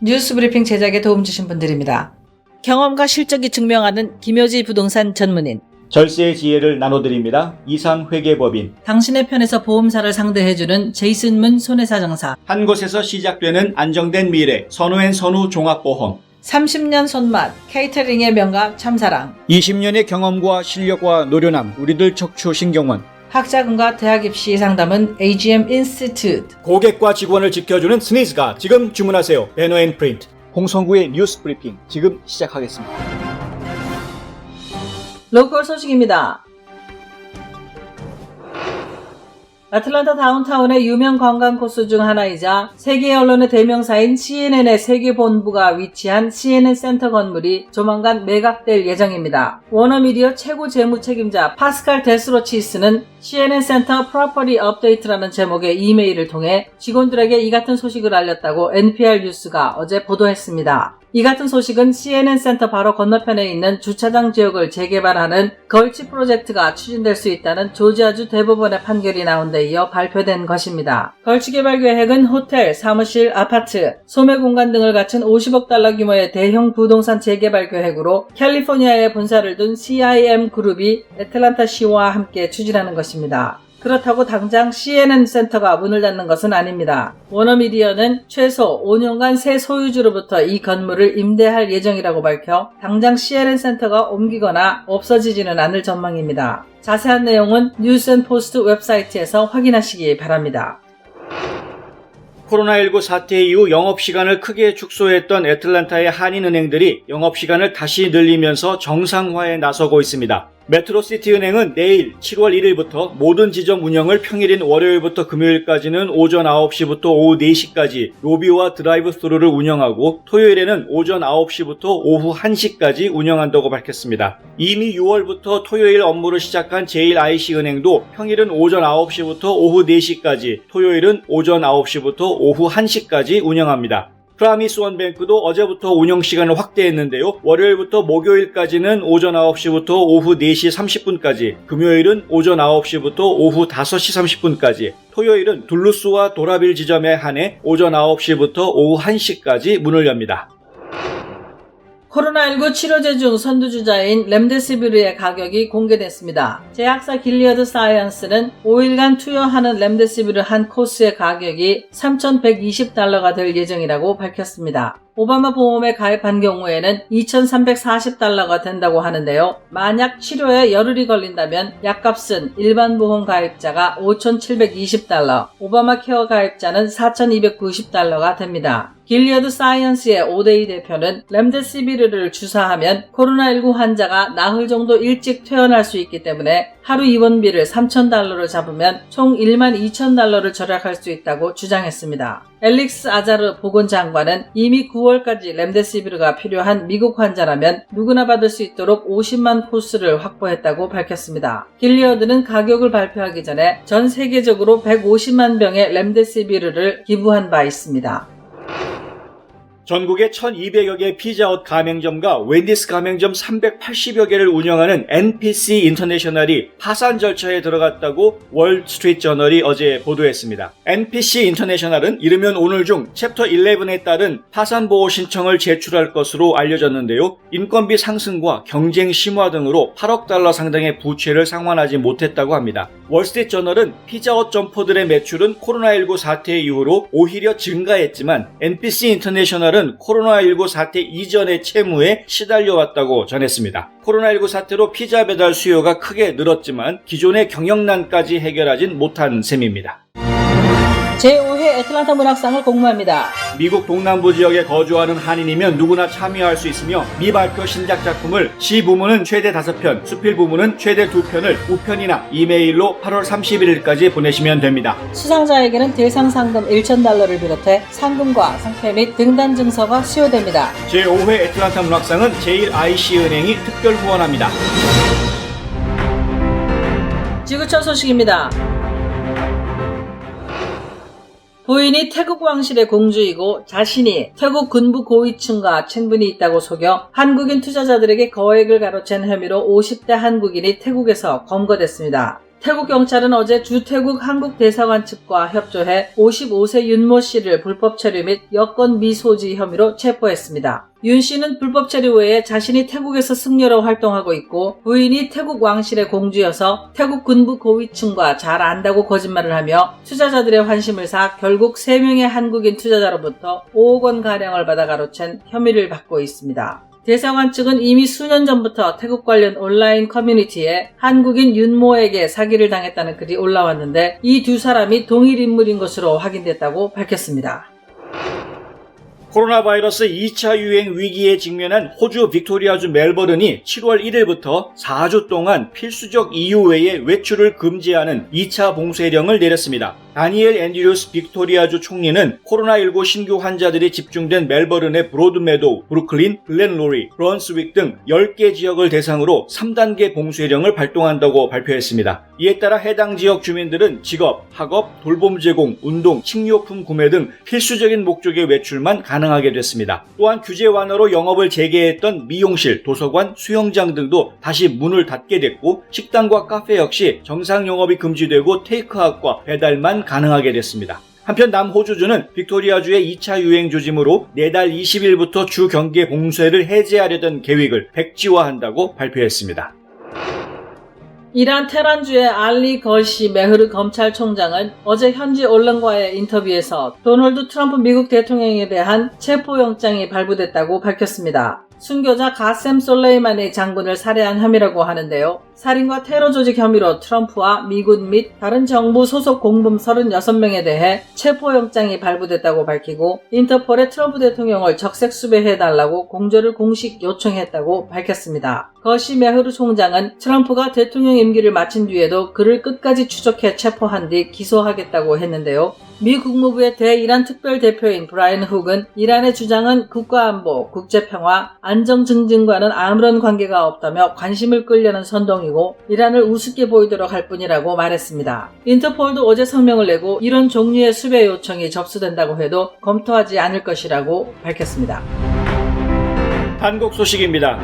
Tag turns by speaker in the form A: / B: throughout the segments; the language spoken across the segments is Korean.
A: 뉴스 브리핑 제작에 도움 주신 분들입니다. 경험과 실적이 증명하는 김효지 부동산 전문인.
B: 절세의 지혜를 나눠드립니다. 이상 회계법인
A: 당신의 편에서 보험사를 상대해주는 제이슨 문 손해사정사.
B: 한 곳에서 시작되는 안정된 미래 선우앤 선우 종합보험
A: 30년 손맛 케이터링의 명가 참사랑.
B: 20년의 경험과 실력과 노련함 우리들 척추 신경원
A: 학자금과 대학 입시 상담은 AGM 인스티튜트.
B: 고객과 직원을 지켜주는 스니즈가 지금 주문하세요. 배너 앤 프린트 홍성구의 뉴스 브리핑 지금 시작하겠습니다.
A: 로컬 소식입니다. 아틀란타 다운타운의 유명 관광 코스 중 하나이자 세계 언론의 대명사인 CNN의 세계 본부가 위치한 CNN 센터 건물이 조만간 매각될 예정입니다. 워너미디어 최고 재무 책임자 파스칼 데스로치스는 CNN 센터 프로퍼리 업데이트라는 제목의 이메일을 통해 직원들에게 이 같은 소식을 알렸다고 NPR 뉴스가 어제 보도했습니다. 이 같은 소식은 CNN 센터 바로 건너편에 있는 주차장 지역을 재개발하는 걸치 프로젝트가 추진될 수 있다는 조지아주 대법원의 판결이 나온 데 이어 발표된 것입니다. 걸치 개발 계획은 호텔, 사무실, 아파트, 소매 공간 등을 갖춘 50억 달러 규모의 대형 부동산 재개발 계획으로 캘리포니아에 본사를 둔 CIM 그룹이 애틀란타 시와 함께 추진하는 것입니다. 그렇다고 당장 CNN 센터가 문을 닫는 것은 아닙니다. 워너미디어는 최소 5년간 새 소유주로부터 이 건물을 임대할 예정이라고 밝혀 당장 CNN 센터가 옮기거나 없어지지는 않을 전망입니다. 자세한 내용은 뉴스앤포스트 웹사이트에서 확인하시기 바랍니다.
B: 코로나19 사태 이후 영업시간을 크게 축소했던 애틀란타의 한인은행들이 영업시간을 다시 늘리면서 정상화에 나서고 있습니다. 메트로시티 은행은 내일 7월 1일부터 모든 지점 운영을 평일인 월요일부터 금요일까지는 오전 9시부터 오후 4시까지 로비와 드라이브 스루를 운영하고 토요일에는 오전 9시부터 오후 1시까지 운영한다고 밝혔습니다. 이미 6월부터 토요일 업무를 시작한 제일IC은행도 평일은 오전 9시부터 오후 4시까지 토요일은 오전 9시부터 오후 1시까지 운영합니다. 프라미스원뱅크도 어제부터 운영 시간을 확대했는데요. 월요일부터 목요일까지는 오전 9시부터 오후 4시 30분까지, 금요일은 오전 9시부터 오후 5시 30분까지, 토요일은 둘루스와 도라빌 지점에 한해 오전 9시부터 오후 1시까지 문을 엽니다.
A: 코로나19 치료제 중 선두주자인 렘데시비르의 가격이 공개됐습니다. 제약사 길리어드 사이언스는 5일간 투여하는 렘데시비르 한 코스의 가격이 3,120달러가 될 예정이라고 밝혔습니다. 오바마 보험에 가입한 경우에는 2,340달러가 된다고 하는데요. 만약 치료에 열흘이 걸린다면 약값은 일반 보험 가입자가 5,720달러, 오바마 케어 가입자는 4,290달러가 됩니다. 길리어드 사이언스의 오데이 대표는 렘데시비르를 주사하면 코로나19 환자가 나흘 정도 일찍 퇴원할 수 있기 때문에 하루 입원비를 3,000달러로 잡으면 총 1만 2,000달러를 절약할 수 있다고 주장했습니다. 엘릭스 아자르 보건장관은 이미 9월까지 렘데시비르가 필요한 미국 환자라면 누구나 받을 수 있도록 50만 코스를 확보했다고 밝혔습니다. 길리어드는 가격을 발표하기 전에 전 세계적으로 150만 병의 렘데시비르를 기부한 바 있습니다.
B: 전국에 1200여 개의 피자헛 가맹점과 웬디스 가맹점 380여 개를 운영하는 NPC 인터내셔널이 파산 절차에 들어갔다고 월스트리트 저널이 어제 보도했습니다. NPC 인터내셔널은 이르면 오늘 중 챕터 11에 따른 파산 보호 신청을 제출할 것으로 알려졌는데요. 인건비 상승과 경쟁 심화 등으로 8억 달러 상당의 부채를 상환하지 못했다고 합니다. 월스트리트 저널은 피자헛 점포들의 매출은 코로나19 사태 이후로 오히려 증가했지만 NPC 인터내셔널은 코로나19 사태 이전의 채무에 시달려왔다고 전했습니다. 코로나19 사태로 피자 배달 수요가 크게 늘었지만 기존의 경영난까지 해결하진 못한 셈입니다.
A: 제5회 애틀란타 문학상을 공모합니다.
B: 미국 동남부 지역에 거주하는 한인이면 누구나 참여할 수 있으며 미발표 신작 작품을 시 부문은 최대 5편, 수필 부문은 최대 2편을 우편이나 이메일로 8월 31일까지 보내시면 됩니다.
A: 수상자에게는 대상 상금 1,000달러를 비롯해 상금과 상패 및 등단 증서가 수여됩니다.
B: 제5회 애틀란타 문학상은 제1IC은행이 특별 후원합니다.
A: 지구촌 소식입니다. 부인이 태국 왕실의 공주이고 자신이 태국 군부 고위층과 친분이 있다고 속여 한국인 투자자들에게 거액을 가로챈 혐의로 50대 한국인이 태국에서 검거됐습니다. 태국 경찰은 어제 주 태국 한국 대사관 측과 협조해 55세 윤모 씨를 불법 체류 및 여권 미소지 혐의로 체포했습니다. 윤 씨는 불법 체류 외에 자신이 태국에서 승려로 활동하고 있고 부인이 태국 왕실의 공주여서 태국 군부 고위층과 잘 안다고 거짓말을 하며 투자자들의 환심을 사 결국 3명의 한국인 투자자로부터 5억 원 가량을 받아 가로챈 혐의를 받고 있습니다. 대사관 측은 이미 수년 전부터 태국 관련 온라인 커뮤니티에 한국인 윤모에게 사기를 당했다는 글이 올라왔는데 이 두 사람이 동일 인물인 것으로 확인됐다고 밝혔습니다.
B: 코로나 바이러스 2차 유행 위기에 직면한 호주 빅토리아주 멜버른이 7월 1일부터 4주 동안 필수적 이유 외에 외출을 금지하는 2차 봉쇄령을 내렸습니다. 다니엘 앤드류스 빅토리아주 총리는 코로나19 신규 환자들이 집중된 멜버른의 브로드메도우, 브루클린, 글렌로리, 브런스윅 등 10개 지역을 대상으로 3단계 봉쇄령을 발동한다고 발표했습니다. 이에 따라 해당 지역 주민들은 직업, 학업, 돌봄 제공, 운동, 식료품 구매 등 필수적인 목적의 외출만 가능하게 됐습니다. 또한 규제 완화로 영업을 재개했던 미용실, 도서관, 수영장 등도 다시 문을 닫게 됐고 식당과 카페 역시 정상 영업이 금지되고 테이크아웃과 배달만 가능하게 됐습니다. 한편 남호주주는 빅토리아주의 2차 유행 조짐으로 내달 20일부터 주 경계 봉쇄를 해제하려던 계획을 백지화한다고 발표했습니다.
A: 이란 테란주의 알리 걸시 메흐르 검찰총장은 어제 현지 언론과의 인터뷰에서 도널드 트럼프 미국 대통령에 대한 체포영장이 발부됐다고 밝혔습니다. 순교자 가셈 솔레이마니 장군을 살해한 혐의라고 하는데요. 살인과 테러 조직 혐의로 트럼프와 미군 및 다른 정부 소속 공범 36명에 대해 체포영장이 발부됐다고 밝히고 인터폴에 트럼프 대통령을 적색 수배해달라고 공조를 공식 요청했다고 밝혔습니다. 거시 메흐르 총장은 트럼프가 대통령 임기를 마친 뒤에도 그를 끝까지 추적해 체포한 뒤 기소하겠다고 했는데요. 미 국무부의 대이란 특별대표인 브라이언 훅은 이란의 주장은 국가안보, 국제평화, 안정 증진과는 아무런 관계가 없다며 관심을 끌려는 선동이고 이란을 우습게 보이도록 할 뿐이라고 말했습니다. 인터폴도 어제 성명을 내고 이런 종류의 수배 요청이 접수된다고 해도 검토하지 않을 것이라고 밝혔습니다.
B: 한국 소식입니다.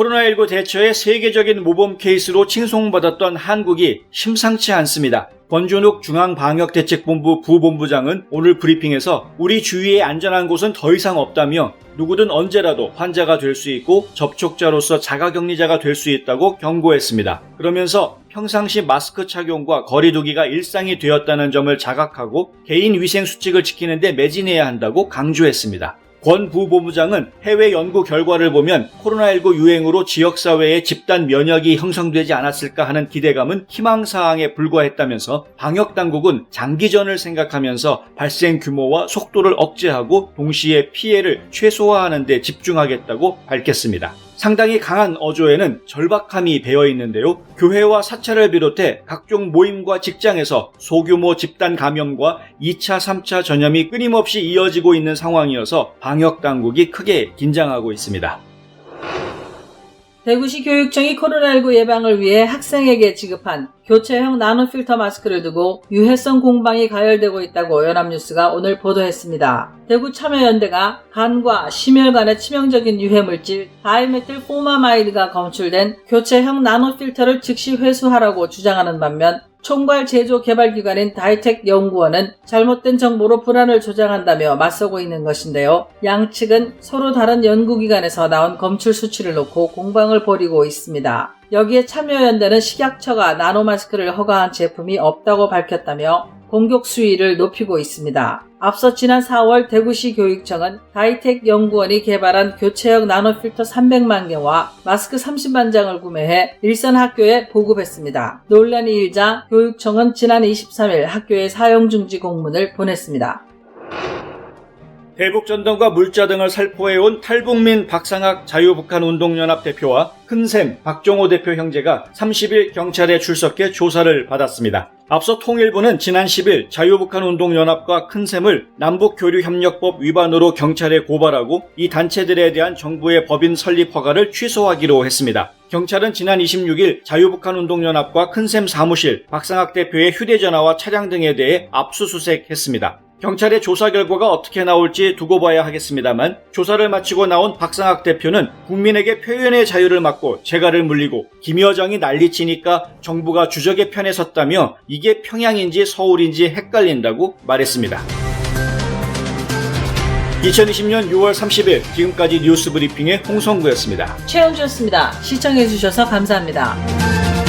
B: 코로나19 대처에 세계적인 모범 케이스로 칭송받았던 한국이 심상치 않습니다. 권준욱 중앙방역대책본부 부본부장은 오늘 브리핑에서 우리 주위에 안전한 곳은 더 이상 없다며 누구든 언제라도 환자가 될 수 있고 접촉자로서 자가격리자가 될 수 있다고 경고했습니다. 그러면서 평상시 마스크 착용과 거리두기가 일상이 되었다는 점을 자각하고 개인 위생 수칙을 지키는데 매진해야 한다고 강조했습니다. 권 부본부장은 해외 연구 결과를 보면 코로나19 유행으로 지역사회에 집단 면역이 형성되지 않았을까 하는 기대감은 희망사항에 불과했다면서 방역당국은 장기전을 생각하면서 발생 규모와 속도를 억제하고 동시에 피해를 최소화하는 데 집중하겠다고 밝혔습니다. 상당히 강한 어조에는 절박함이 배어 있는데요. 교회와 사찰을 비롯해 각종 모임과 직장에서 소규모 집단 감염과 2차, 3차 전염이 끊임없이 이어지고 있는 상황이어서 방역 당국이 크게 긴장하고 있습니다.
A: 대구시 교육청이 코로나19 예방을 위해 학생에게 지급한 교체형 나노필터 마스크를 두고 유해성 공방이 가열되고 있다고 연합뉴스가 오늘 보도했습니다. 대구 참여연대가 간과 심혈관의 치명적인 유해물질 다이메틸 포마마이드가 검출된 교체형 나노필터를 즉시 회수하라고 주장하는 반면 총괄 제조 개발 기관인 다이텍 연구원은 잘못된 정보로 불안을 조장한다며 맞서고 있는 것인데요. 양측은 서로 다른 연구기관에서 나온 검출 수치를 놓고 공방을 벌이고 있습니다. 여기에 참여연대는 식약처가 나노마스크를 허가한 제품이 없다고 밝혔다며 공격 수위를 높이고 있습니다. 앞서 지난 4월 대구시 교육청은 다이텍 연구원이 개발한 교체형 나노필터 300만 개와 마스크 30만 장을 구매해 일선 학교에 보급했습니다. 논란이 일자 교육청은 지난 23일 학교에 사용 중지 공문을 보냈습니다.
B: 대북 전단과 물자 등을 살포해온 탈북민 박상학 자유북한운동연합 대표와 큰샘 박종호 대표 형제가 30일 경찰에 출석해 조사를 받았습니다. 앞서 통일부는 지난 10일 자유북한운동연합과 큰샘을 남북교류협력법 위반으로 경찰에 고발하고 이 단체들에 대한 정부의 법인 설립 허가를 취소하기로 했습니다. 경찰은 지난 26일 자유북한운동연합과 큰샘 사무실, 박상학 대표의 휴대전화와 차량 등에 대해 압수수색했습니다. 경찰의 조사 결과가 어떻게 나올지 두고 봐야 하겠습니다만 조사를 마치고 나온 박상학 대표는 국민에게 표현의 자유를 막고 재갈을 물리고 김 여정이 난리치니까 정부가 주적의 편에 섰다며 이게 평양인지 서울인지 헷갈린다고 말했습니다. 2020년 6월 30일 지금까지 뉴스 브리핑의 홍성구였습니다.
A: 최영주였습니다. 시청해주셔서 감사합니다.